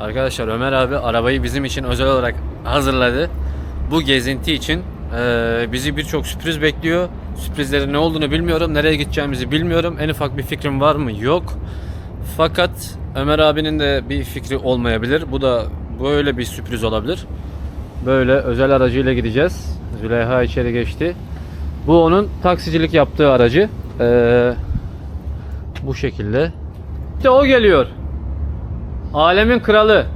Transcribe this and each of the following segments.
Arkadaşlar Ömer abi arabayı bizim için özel olarak hazırladı. Bu gezinti için eee, bizi birçok sürpriz bekliyor. Sürprizlerin ne olduğunu bilmiyorum. Nereye gideceğimizi bilmiyorum. En ufak bir fikrim var mı? Yok. Fakat Ömer abinin de bir fikri olmayabilir. Bu da böyle bir sürpriz olabilir. Böyle özel aracıyla gideceğiz. Züleyha içeri geçti. Bu onun taksicilik yaptığı aracı. Eee, bu şekilde. İşte o geliyor. Alemin kralı.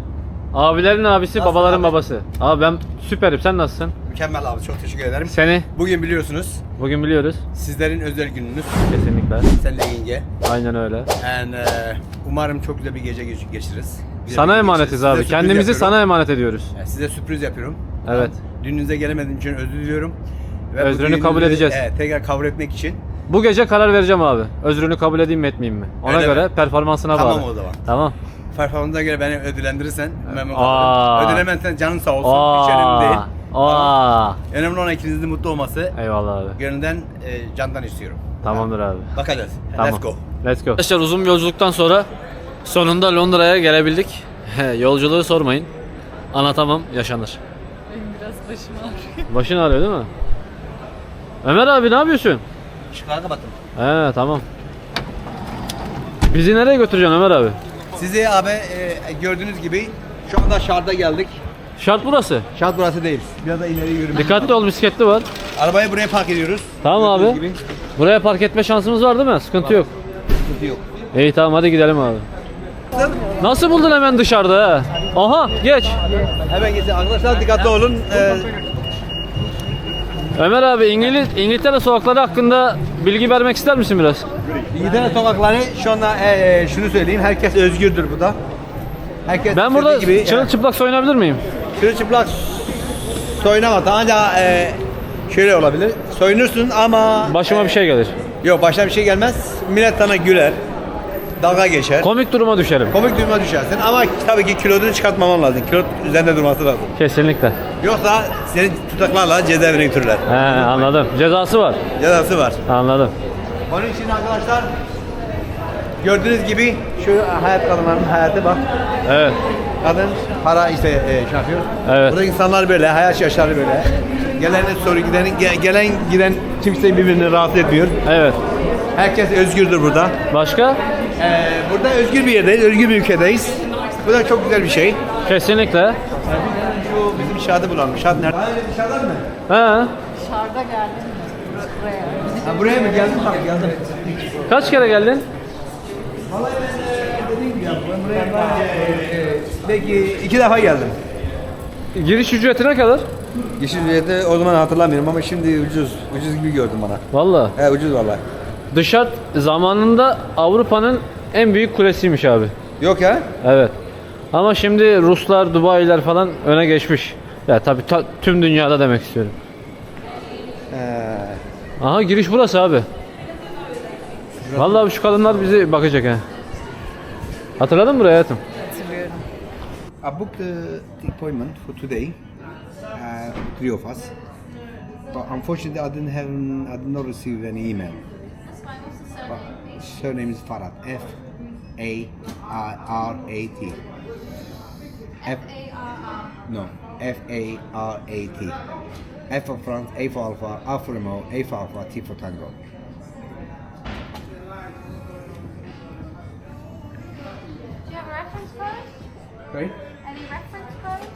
Abilerin abisi, Nasılsın babaların abi? babası. Abi ben süperim. Sen nasılsın? Mükemmel abi çok teşekkür ederim. Seni Bugün biliyorsunuz bugün biliyoruz. sizlerin özel gününüz. Kesinlikle. Senle yenge. Aynen öyle. And, eh, umarım çok güzel bir gece geç- geçiririz. Güzel Sana emanetiz abi. Sürpriz Kendimizi yapıyorum. sana emanet ediyoruz. Eh, Size sürpriz yapıyorum. Evet. Düğününüze gelemediğim için özür diliyorum. Ve bu Özrünü kabul düğününüzü, edeceğiz. Evet, tekrar kabul etmek için. Bu gece karar vereceğim abi. Özrünü kabul edeyim mi etmeyeyim mi? Ona Öyle göre mi? performansına Tamam bağlı. o zaman. Tamam. Performansına göre beni ödüllendirirsen memnun Aa. kalırım. Ödülemezsen canın sağ olsun. Hiç önemli değil. Aa. Aa. Önemli olan ikinizin mutlu olması. Eyvallah abi. Gönülden e, candan istiyorum. Tamamdır abi. Bakacağız. Tamam. Let's go. Let's go. Arkadaşlar uzun bir yolculuktan sonra sonunda Londra'ya gelebildik. He, Yolculuğu sormayın. Anlatamam, yaşanır. Benim biraz başım ağrıyor. Başın ağrıyor değil mi? Ömer abi ne yapıyorsun? Işıkları kapattım. He tamam. Bizi nereye götüreceksin Ömer abi? Sizi abi e, gördüğünüz gibi şu anda Şart'a geldik. Şart burası. Şart burası değil. Biraz da ileri yürümek. Dikkatli ol bisikletli var. Arabayı buraya park ediyoruz. Tamam Gördüğünüz abi. gibi. Buraya park etme şansımız var değil mi? Sıkıntı yok. Sıkıntı yok. İyi tamam hadi gidelim abi. Nasıl buldun hemen dışarıda? Aha geç. Hemen geçin. Arkadaşlar dikkatli olun. Ee, Ömer abi İngiliz, İngiltere sokakları hakkında bilgi vermek ister misin biraz? İngiltere sokakları şu anda e, e, şunu söyleyeyim. Herkes özgürdür burada. Herkes Ben burada istediği gibi, çırılçıplak soyunabilir miyim? Çırılçıplak soyunamaz. Ancak e, şöyle olabilir. Soyunursun ama... Başıma e, bir şey gelir. Yok başına bir şey gelmez. Millet sana güler. Dalga geçer. Komik duruma düşerim. Komik duruma düşersin ama tabii ki kilodunu çıkartmaman lazım. Kilo üzerinde durması lazım. Kesinlikle. Yoksa seni tutaklarla cezaevine götürürler. He anladım. Cezası var. Cezası var. Anladım. Onun için arkadaşlar gördüğünüz gibi şu hayat kadınların hayatı bak. Evet. Kadın para işte e, şey yapıyor. Evet. Burada insanlar böyle, hayat yaşları böyle. Gelen soru giden, ge- gelen giden kimse birbirini rahatsız etmiyor. Evet. Herkes özgürdür burada. Başka? Ee, burada özgür bir yerdeyiz, özgür bir ülkedeyiz. Bu da çok güzel bir şey. Kesinlikle. Şu bizim Şad'ı bulalım. Şad nerede? Şad'lar mı? He. Dışarıda geldim buraya. Ha, buraya mı geldin? Tabii geldim. Kaç kere geldin? Vallahi ben e, dediğim gibi ben buraya e, e, belki iki defa geldim. Giriş ücreti ne kadar? Yeşil ücreti o zaman hatırlamıyorum ama şimdi ucuz. Ucuz gibi gördüm bana. Valla. He ucuz vallahi. Dışarı zamanında Avrupa'nın en büyük kulesiymiş abi. Yok ya. Evet. Ama şimdi Ruslar, Dubai'ler falan öne geçmiş. Ya tabii ta- tüm dünyada demek istiyorum. Ee, Aha giriş burası abi. Vallahi şu kadınlar bizi bakacak ha. Hatırladın mı burayı hayatım? Hatırlıyorum. I booked the, the appointment for today, uh, three of us. But unfortunately, I didn't have, I did not receive any email. Surname is Farad. F A R A T. F No, F A R A T. F for France, A for Alpha, A for Romeo, A for Alpha, T for Tango. Code?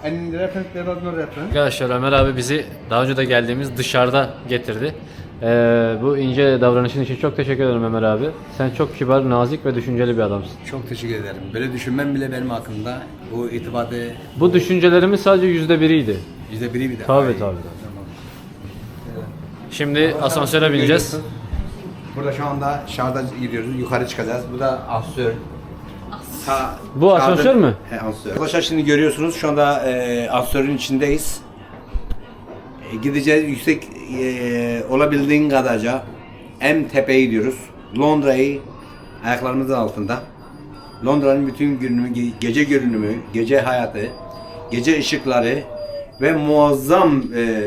And reference, there was no reference. Arkadaşlar Ömer abi bizi daha önce de geldiğimiz dışarıda getirdi. Ee, bu ince davranışın için çok teşekkür ederim Ömer abi. Sen çok kibar, nazik ve düşünceli bir adamsın. Çok teşekkür ederim. Böyle düşünmem bile benim hakkımda. Bu itibatı Bu düşüncelerimiz sadece yüzde biriydi. yüzde biri bir de. Tabii, tabii, tabii. tamam. Şimdi asansöre bineceğiz. Burada şu anda şarda gidiyoruz. Yukarı çıkacağız. Bu da asansör. Ta, Bu şarda- asansör mü? He asansör. Arkadaşlar şimdi görüyorsunuz şu anda e, asansörün içindeyiz. E, gideceğiz yüksek e, olabildiğin kadarca en tepeye gidiyoruz. Londra'yı ayaklarımızın altında. Londra'nın bütün görünümü, ge- gece görünümü, gece hayatı, gece ışıkları ve muazzam e,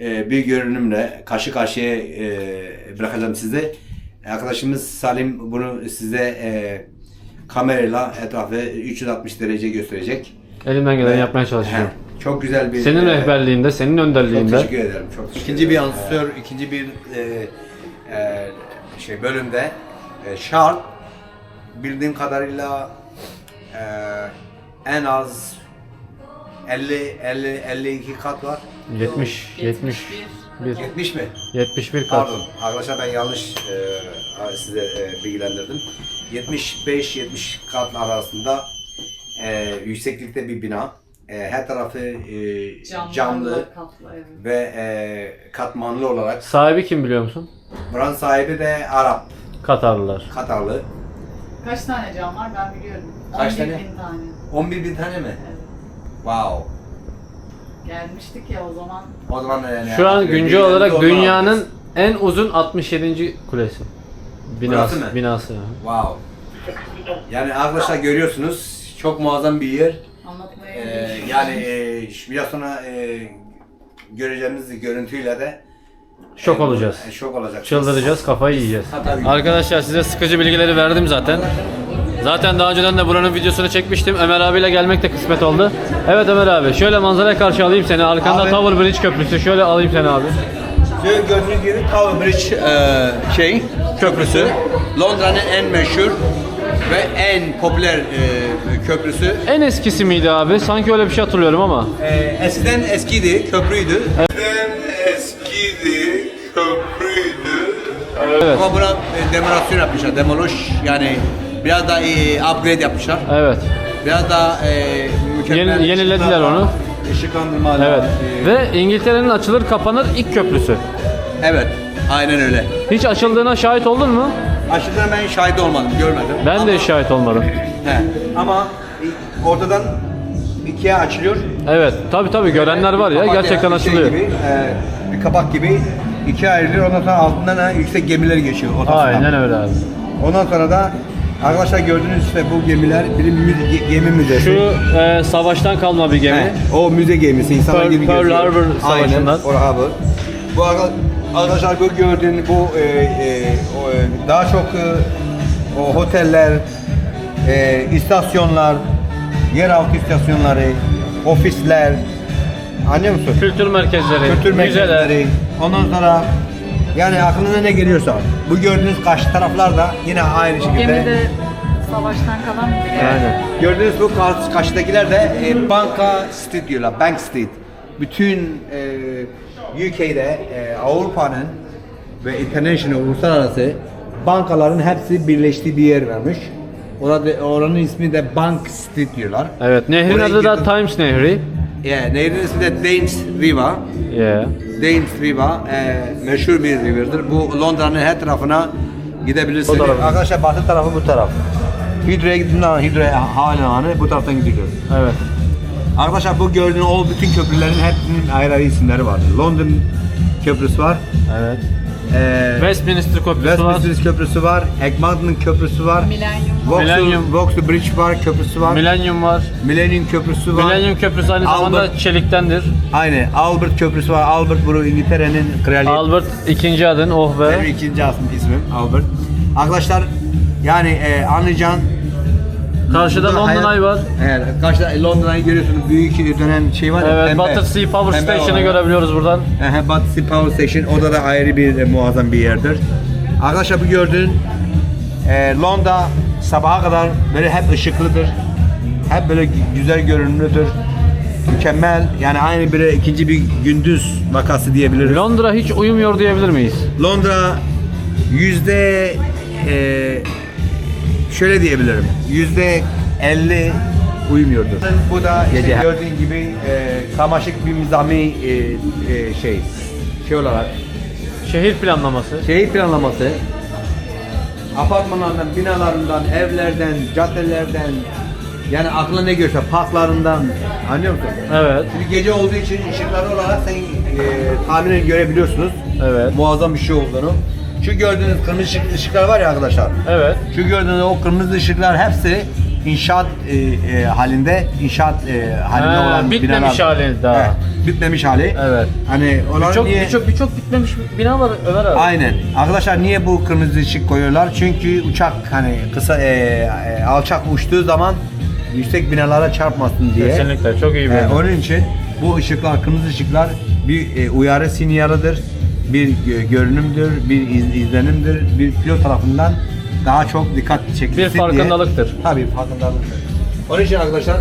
e, bir görünümle karşı karşıya e, bırakacağım sizi. Arkadaşımız Salim bunu size e, kamerayla etrafı 360 derece gösterecek. Elimden geleni yapmaya çalışacağım. He, Çok güzel bir... Senin e, rehberliğinde, senin Çok önderliğinde. teşekkür ederim. Çok teşekkür ikinci bir ansör, ikinci bir e, e, şey bölümde e, şart bildiğim kadarıyla e, en az 50 50 52 kat var. 70, 71. 70 mi? 71 kat. Pardon. Arkadaşlar ben yanlış e, size e, bilgilendirdim. 75-70 kat arasında e, yükseklikte bir bina. E, her tarafı e, camlı, Katlı, evet. ve e, katmanlı olarak. Sahibi kim biliyor musun? Buranın sahibi de Arap, Katarlılar. Katarlı. Kaç tane cam var ben biliyorum. Kaç 11 tane? bin tane. 11 bin tane mi? Evet. Wow. Gelmiştik ya o zaman. O zaman yani Şu an güncel olarak dünyanın en uzun 67. kulesi. Binası, Burası mı? binası. Wow. Yani arkadaşlar görüyorsunuz çok muazzam bir yer. Yani e, sonra e, göreceğimiz görüntüyle de Şok e, olacağız. e, şok olacak. Çıldıracağız, kafayı yiyeceğiz. Ha, tabii. Arkadaşlar size sıkıcı bilgileri verdim zaten. Zaten daha önceden de buranın videosunu çekmiştim. Ömer abiyle gelmek de kısmet oldu. Evet Ömer abi, şöyle manzaraya karşı alayım seni. Arkanda Abi. Tower Bridge köprüsü. Şöyle alayım seni abi. Şöyle gördüğünüz gibi Tower Bridge e, şey köprüsü. Londra'nın en meşhur ve en popüler e, köprüsü. En eskisi miydi abi? Sanki öyle bir şey hatırlıyorum ama. E, eskiden eskiydi, köprüydü. eskidi, köprüydü. Evet. Ama buna e, demorasyon yapmışlar, demolish yani biraz daha e, upgrade yapmışlar. Evet. Biraz daha e, mükemmel Yeni- yenilediler onu. Işıklandırma Evet. e, Ve İngiltere'nin açılır kapanır ilk köprüsü. evet, aynen öyle. Hiç açıldığına şahit oldun mu? Aşırıdan ben şahit olmadım, görmedim. Ben de şahit olmadım. He. Ama ortadan ikiye açılıyor. Evet. Tabi tabi görenler var ya Kapak gerçekten bir şey açılıyor. gibi, e, bir kapak gibi ikiye ayrılıyor. Ondan sonra altından da yüksek gemiler geçiyor. ortasından. Aynen öyle abi. Ondan sonra da arkadaşlar gördüğünüz işte bu gemiler bir müze, gemi müzesi. Şu e, savaştan kalma bir gemi. He, o müze gemisi insanlar Pearl- gibi Pearl. Harbor Aynen, Savaşı'ndan. Pearl Harbor. Bu arkadaşlar bu gördüğün bu e, e, o, e, daha çok e, o oteller, e, istasyonlar, yeraltı istasyonları, ofisler, anlıyor musun? Kültür merkezleri, Kültür müzeler. merkezleri. Ondan sonra yani aklına ne geliyorsa. Bu gördüğünüz karşı taraflar da yine aynı şekilde. Gemide savaştan kalan bir yer. Aynen. Gördüğünüz bu karşı, karşıdakiler de e, Banka Street diyorlar. Bank Street. Bütün e, UK'de e, Avrupa'nın ve international uluslararası bankaların hepsi birleştiği bir yer vermiş. Orada oranın ismi de Bank Street diyorlar. Evet, nehrin Oraya adı da girdim. Times Nehri. Yeah, nehrin ismi de Thames River. Yeah. Thames River e, meşhur bir riverdir. Bu Londra'nın her tarafına gidebilirsiniz. O tarafı. Arkadaşlar batı tarafı bu taraf. Hidro'ya gittiğinde zaman Hidro'ya havalimanı bu taraftan gidiyor. Evet. Arkadaşlar bu gördüğün o bütün köprülerin hepsinin ayrı ayrı isimleri var. London Köprüsü var. Evet. Ee, Westminster Köprüsü var. Westminster Köprüsü var. Egmonton Köprüsü var. Millennium. Vauxhall, Millennium. Vauxhall Bridge var, köprüsü var. Millennium var. Millennium Köprüsü var. Millennium Köprüsü aynı zamanda Albert. çeliktendir. Aynı. Albert Köprüsü var. Albert bu İngiltere'nin kraliyeti. Albert ikinci adın oh Benim be. ikinci aslında ismim Albert. Arkadaşlar yani e, anlayacağın Karşıda Burada London hayat- Eye var. Evet, karşıda London Eye'yi görüyorsunuz. Büyük dönen şey var ya. Evet, pembe. Battersea Power Pembe Station'ı olan. görebiliyoruz buradan. Ehe, Battersea Power Station. Orada da ayrı bir e, muazzam bir yerdir. Arkadaşlar bu gördüğün e, Londra sabaha kadar böyle hep ışıklıdır. Hep böyle güzel görünümlüdür. Mükemmel. Yani aynı bir ikinci bir gündüz vakası diyebiliriz. Londra hiç uyumuyor diyebilir miyiz? Londra yüzde e, şöyle diyebilirim. Yüzde 50 uyumuyordu. Bu da işte gördüğün gibi e, kamaşık bir nizami e, e, şey şey olarak Şehir planlaması. şehir planlaması apartmanlardan, binalarından, evlerden, caddelerden yani aklına ne görse parklarından anlıyor musun? Evet. Şimdi gece olduğu için ışıkları olarak sen e, tahminen görebiliyorsunuz. Evet. Muazzam bir şey olduğunu. Şu gördüğünüz kırmızı ışık- ışıklar var ya arkadaşlar. Evet. Şu gördüğünüz o kırmızı ışıklar hepsi inşaat e, e, halinde, inşaat e, halinde Ha, olan bitmemiş binalar. hali daha. Evet. bitmemiş hali. Evet. Hani olan Birçok niye... birçok birçok bitmemiş bina var Ömer abi. Aynen. Arkadaşlar niye bu kırmızı ışık koyuyorlar? Çünkü uçak hani kısa e, e, alçak uçtuğu zaman yüksek binalara çarpmasın diye. Kesinlikle çok iyi bir önlem. onun için bu ışıklar, kırmızı ışıklar bir e, uyarı sinyalıdır, bir gö- görünümdür, bir iz- izlenimdir, bir pilot tarafından daha çok dikkat çekilsin Bir diye. farkındalıktır. Tabii farkındalıktır. Onun için arkadaşlar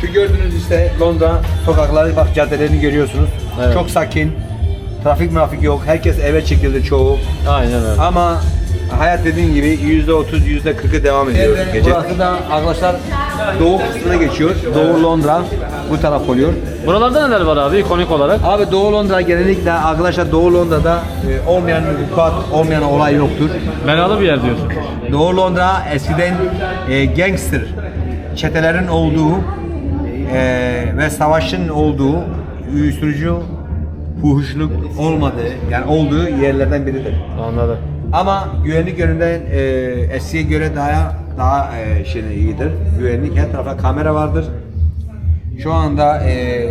şu gördüğünüz işte Londra sokakları bak caddelerini görüyorsunuz. Evet. Çok sakin. Trafik mafik yok. Herkes eve çekildi çoğu. Aynen öyle. Ama hayat dediğin gibi yüzde otuz, yüzde kırkı devam ediyor gece. Burası da arkadaşlar doğu kısmına geçiyor. Doğu Londra bu taraf oluyor. Buralarda neler var abi ikonik olarak? Abi Doğu Londra genellikle arkadaşlar Doğu Londra'da e, olmayan vukuat, olmayan olay yoktur. Belalı bir yer diyorsun. Doğu Londra eskiden e, gangster çetelerin olduğu e, ve savaşın olduğu uyuşturucu fuhuşluk olmadığı yani olduğu yerlerden biridir. Anladım. Ama güvenlik yönünden e, eskiye göre daha daha e, şey iyidir. Güvenlik her tarafa kamera vardır. Şu anda e,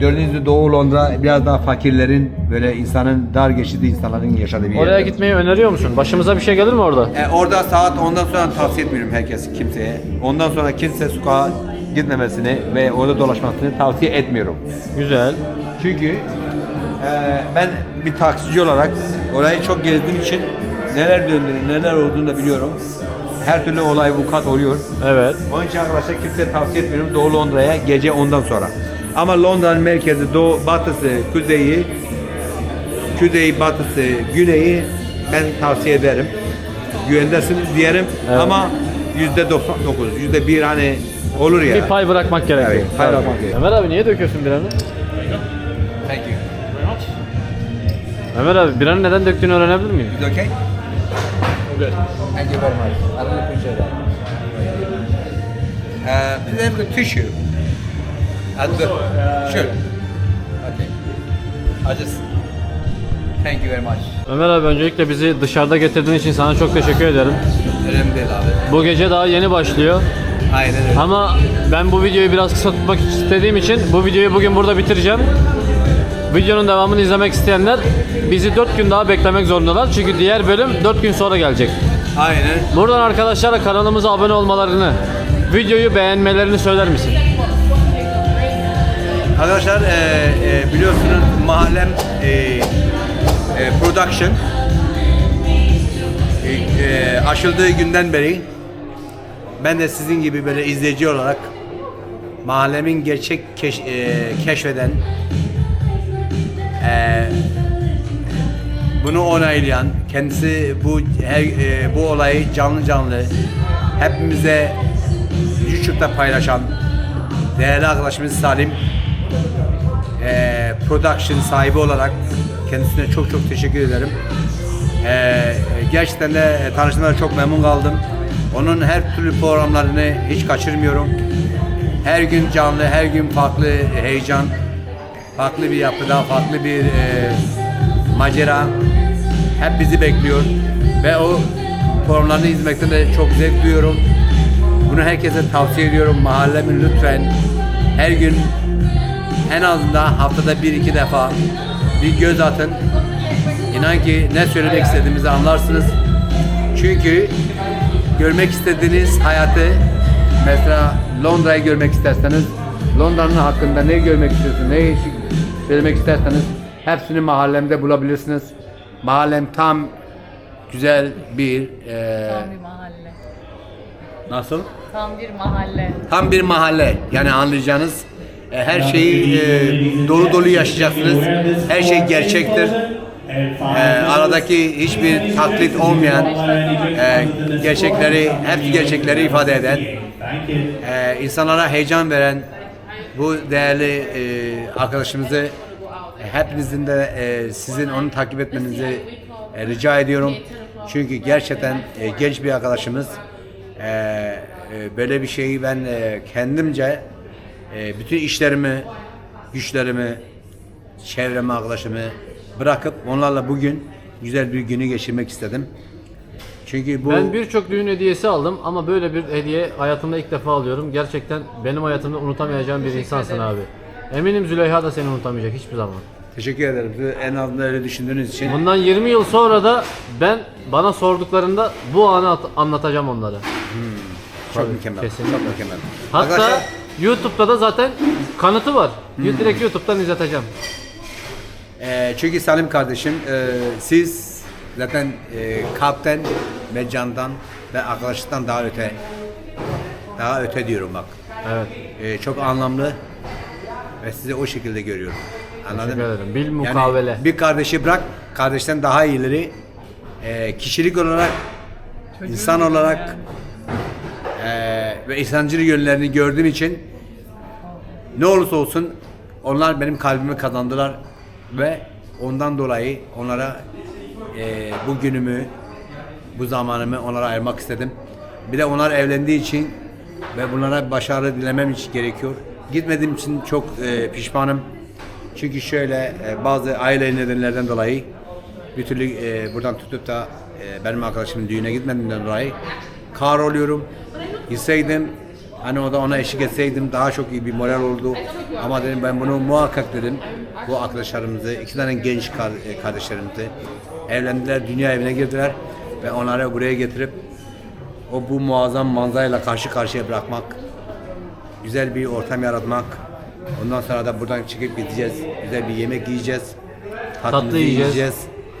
gördüğünüz Doğu Londra biraz daha fakirlerin böyle insanın dar geçirdiği insanların yaşadığı bir yer. Oraya gitmeyi öneriyor musun? Başımıza bir şey gelir mi orada? E, orada saat ondan sonra tavsiye etmiyorum herkes kimseye. Ondan sonra kimse sokağa gitmemesini ve orada dolaşmasını tavsiye etmiyorum. Güzel. Çünkü e, ben bir taksici olarak orayı çok gezdiğim için neler döndüğünü, neler olduğunu da biliyorum. Her türlü olay vukuat oluyor. Evet. Onun için arkadaşlar kimseye tavsiye etmiyorum Doğu Londra'ya gece ondan sonra. Ama Londra'nın merkezi, doğu, batısı, kuzeyi, küzeyi, batısı, güneyi ben tavsiye ederim. Güvendesiniz diyelim Evet. ama yüzde 99, yüzde bir hani olur ya. Bir pay bırakmak gerekiyor. Evet, pay bırakmak gerekiyor. Ömer abi niye döküyorsun biranı? Thank you. Ömer abi biranı neden döktüğünü öğrenebilir miyim? Is it Good. Thank you very much. I really appreciate that. Uh, is there a tissue? At the, sure. Okay. I just thank you very much. Ömer abi öncelikle bizi dışarıda getirdiğin için sana çok teşekkür ederim. Önemli değil abi. Bu gece daha yeni başlıyor. Aynen öyle. Ama ben bu videoyu biraz kısa tutmak istediğim için bu videoyu bugün burada bitireceğim. Videonun devamını izlemek isteyenler bizi 4 gün daha beklemek zorundalar. Çünkü diğer bölüm 4 gün sonra gelecek. Aynen. Buradan arkadaşlara kanalımıza abone olmalarını, videoyu beğenmelerini söyler misin? Arkadaşlar e, e, biliyorsunuz mahallem e, e, production e, e, açıldığı günden beri ben de sizin gibi böyle izleyici olarak mahallemin gerçek keş- e, keşfeden e, bunu onaylayan kendisi bu her, e, bu olayı canlı canlı hepimize YouTube'da paylaşan değerli arkadaşımız Salim e, production sahibi olarak kendisine çok çok teşekkür ederim. E, gerçekten de tanıştığımda çok memnun kaldım. Onun her türlü programlarını hiç kaçırmıyorum. Her gün canlı, her gün farklı heyecan, farklı bir yapıda, farklı bir e, macera hep bizi bekliyor. Ve o programlarını izlemekten de çok zevk duyuyorum. Bunu herkese tavsiye ediyorum. Mahallemin lütfen her gün en azından haftada bir iki defa bir göz atın. İnan ki ne söylemek istediğimizi anlarsınız. Çünkü görmek istediğiniz hayatı mesela Londra'yı görmek isterseniz Londra'nın hakkında ne görmek istiyorsunuz, ne söylemek isterseniz hepsini mahallemde bulabilirsiniz. Mahallem tam güzel bir e, Tam bir mahalle. nasıl? Tam bir mahalle. Tam bir mahalle. Yani anlayacağınız e, her şeyi e, dolu dolu yaşayacaksınız. Her şey gerçektir. E, aradaki hiçbir taklit olmayan e, gerçekleri, hepsi gerçekleri ifade eden, e, insanlara heyecan veren bu değerli e, arkadaşımızı e, hepinizin de e, sizin onu takip etmenizi e, rica ediyorum. Çünkü gerçekten e, genç bir arkadaşımız. E, e, böyle bir şeyi ben e, kendimce e, bütün işlerimi, güçlerimi, çevremi, arkadaşımı bırakıp onlarla bugün güzel bir günü geçirmek istedim. Çünkü bu Ben birçok düğün hediyesi aldım ama böyle bir hediye hayatımda ilk defa alıyorum. Gerçekten benim hayatımda unutamayacağım bir insansın abi. Eminim Züleyha da seni unutamayacak hiçbir zaman. Teşekkür ederim. En azından öyle düşündüğünüz için. Bundan 20 yıl sonra da ben bana sorduklarında bu anı at- anlatacağım onlara. Çok Tabii, mükemmel. kesinlikle. Çok mükemmel. Hatta Arkadaşlar, YouTube'da da zaten kanıtı var. Direkt YouTube'dan izleteceğim. e, çünkü Salim kardeşim e, siz zaten e, kalpten ve candan ve arkadaşlıktan daha öte daha öte diyorum bak. Evet. E, çok anlamlı ve sizi o şekilde görüyorum. Anladın Teşekkür mı? ederim. Bil mukavele. Yani bir kardeşi bırak, kardeşten daha iyileri e, kişilik olarak, insan olarak e, ve insancıl yönlerini gördüğüm için ne olursa olsun onlar benim kalbimi kazandılar ve ondan dolayı onlara e, bu günümü, bu zamanımı onlara ayırmak istedim. Bir de onlar evlendiği için ve bunlara başarı dilemem için gerekiyor. Gitmediğim için çok e, pişmanım. Çünkü şöyle e, bazı aile nedenlerden dolayı bir türlü e, buradan tutup da e, benim arkadaşımın düğüne gitmediğimden dolayı kahroluyorum. Gitseydim hani o da ona eşlik etseydim daha çok iyi bir moral oldu. Ama dedim ben bunu muhakkak dedim. Bu arkadaşlarımızı, iki tane genç e, kardeşlerimizi evlendiler, dünya evine girdiler ve onları buraya getirip o bu muazzam manzarayla karşı karşıya bırakmak, güzel bir ortam yaratmak. Ondan sonra da buradan çıkıp gideceğiz. Güzel bir yemek yiyeceğiz. Tatlımızı yiyeceğiz.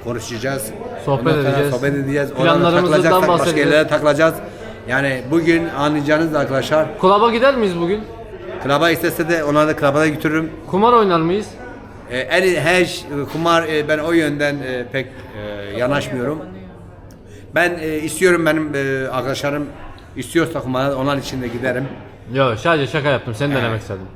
Konuşacağız. Sohbet Ondan edeceğiz. Sohbet edeceğiz. Takılacaksak başka yerlere takılacağız. Yani bugün anlayacağınız arkadaşlar Klaba gider miyiz bugün? klaba istese de onları da klaba da götürürüm. Kumar oynar mıyız? Ee, en her kumar e, ben o yönden e, pek e, yanaşmıyorum. Ben e, istiyorum benim e, arkadaşlarım istiyorsa kumara onlar için de giderim. Yok sadece şaka yaptım. Seni denemek istedim.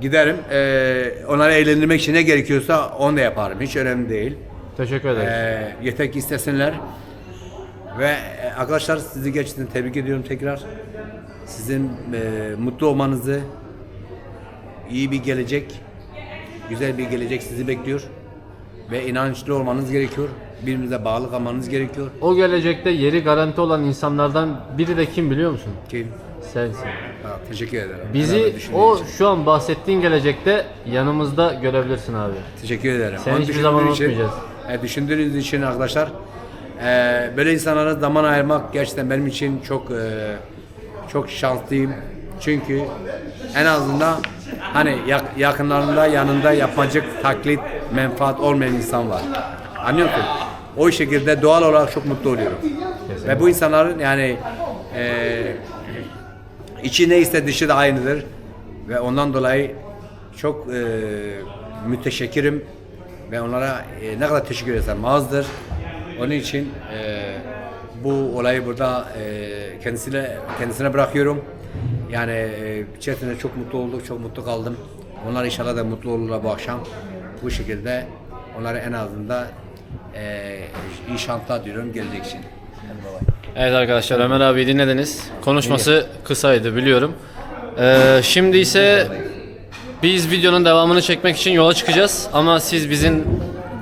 Giderim. E, onları eğlendirmek için ne gerekiyorsa onu da yaparım. Hiç önemli değil. Teşekkür ederim. E, yeter ki istesinler. Ve e, arkadaşlar sizi gerçekten tebrik ediyorum tekrar. Sizin e, mutlu olmanızı, iyi bir gelecek, güzel bir gelecek sizi bekliyor. Ve inançlı olmanız gerekiyor. Birbirinize bağlı kalmanız gerekiyor. O gelecekte yeri garanti olan insanlardan biri de kim biliyor musun? Ki, Sensin. ha, teşekkür ederim. Bizi o için. şu an bahsettiğin gelecekte yanımızda görebilirsin abi. Teşekkür ederim. Seni Onu hiçbir zaman için- unutmayacağız. e, düşündüğünüz için arkadaşlar e, böyle insanlara zaman ayırmak gerçekten benim için çok e, çok şanslıyım. Çünkü en azından hani yak- yakınlarında yanında yapmacık taklit menfaat olmayan insan var. Anlıyor musun? O şekilde doğal olarak çok mutlu oluyorum. Ve bu insanların yani e, içi neyse dışı da aynıdır. Ve ondan dolayı çok e, müteşekkirim ve onlara e, ne kadar teşekkür etsem azdır. Onun için e, bu olayı burada e, kendisine kendisine bırakıyorum. Yani e, içerisinde çok mutlu olduk, çok mutlu kaldım. Onlar inşallah da mutlu olurlar bu akşam. Bu şekilde onlara en azından e, iyi şanslar diliyorum gelecek için. Evet arkadaşlar Ömer abi dinlediniz. Konuşması kısaydı biliyorum. Ee, şimdi ise biz videonun devamını çekmek için yola çıkacağız. Ama siz bizim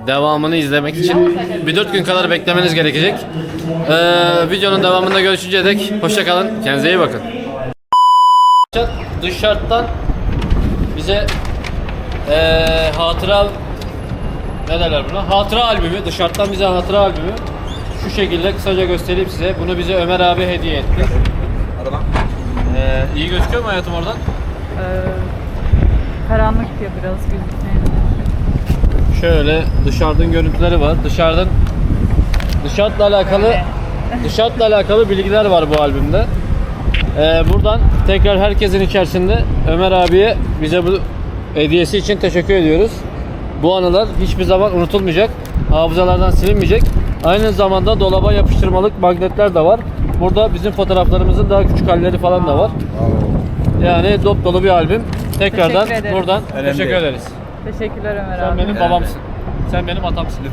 devamını izlemek için bir dört gün kadar beklemeniz gerekecek. Ee, videonun devamında görüşünceye dek hoşçakalın. Kendinize iyi bakın. Dış şarttan bize ee, hatıra ne derler buna? Hatıra albümü. Dışarıdan bize hatıra albümü. Şu şekilde kısaca göstereyim size. Bunu bize Ömer abi hediye etti. Ee, iyi gözüküyor mu hayatım oradan? Ee, karanlık ya biraz gözükmeyebilir. Şöyle dışarıdan görüntüleri var. Dışarıdan dışarıla alakalı dışarıla alakalı bilgiler var bu albümde. Ee, buradan tekrar herkesin içerisinde Ömer abiye bize bu hediyesi için teşekkür ediyoruz. Bu anılar hiçbir zaman unutulmayacak. Hafızalardan silinmeyecek. Aynı zamanda dolaba yapıştırmalık magnetler de var. Burada bizim fotoğraflarımızın daha küçük halleri falan da var. Yani dop dolu bir albüm. Tekrardan Teşekkür ederiz. buradan Önemli teşekkür değil. ederiz. Teşekkürler Ömer Sen abi. benim babamsın. Sen benim atamsın.